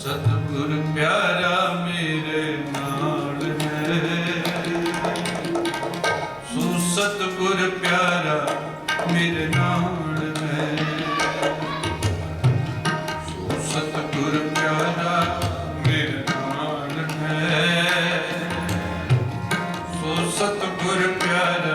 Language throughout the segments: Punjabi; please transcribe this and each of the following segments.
ਸਤਿਗੁਰ ਪਿਆਰਾ ਮੇਰੇ ਨਾਲ ਹੈ। ਸਤਿਗੁਰ ਪਿਆਰਾ ਮੇਰੇ ਸਤਿਗੁਰ ਪਿਆਰਾ ਮੇਰੇ ਸਤਿਗੁਰ ਪਿਆਰਾ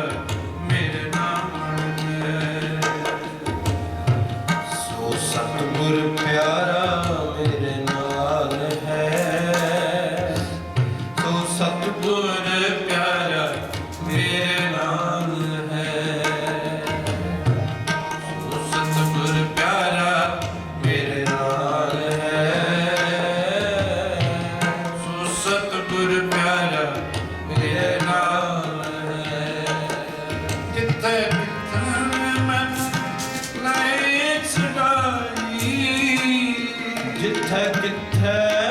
Tell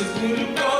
segure o corpo.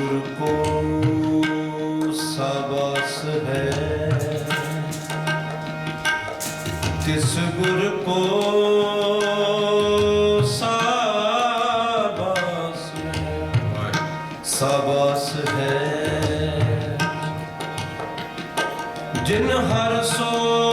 ਗੁਰ ਕੋ ਸਾਬਾਸ ਹੈ। ਤਿਸ ਗੁਰ ਕੋ ਸਾਬਾਸ ਹੈ ਹੈ। ਜਿਨ ਹਰ ਸੋਝੀ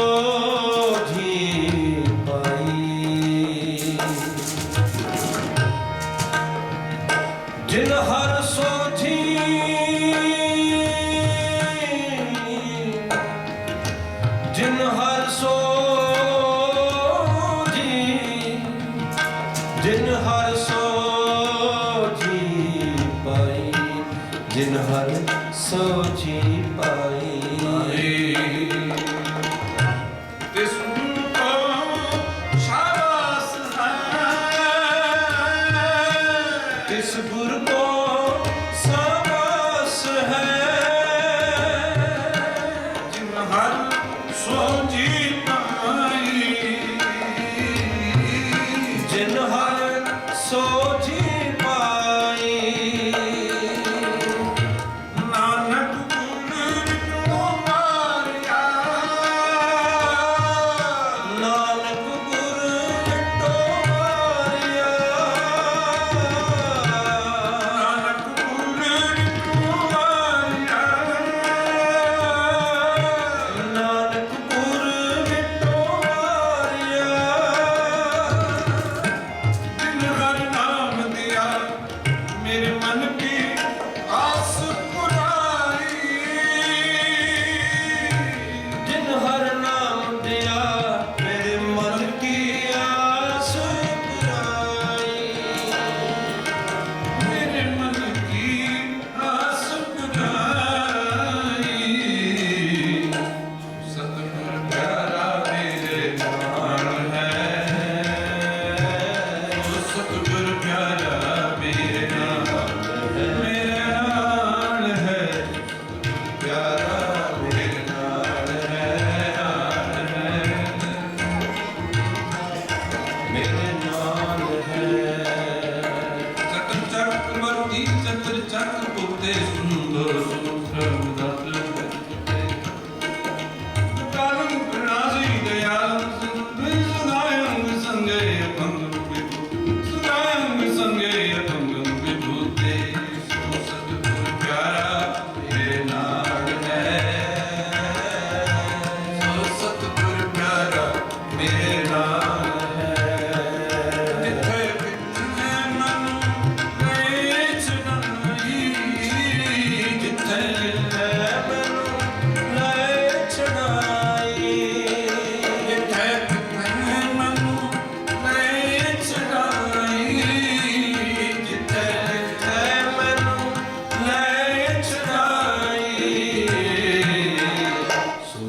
ਜਿਨ ਹਰ ਪਾਈ ਜਿਨ ਹਰ ਸੋ ਪਾਈ।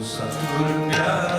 sabır ya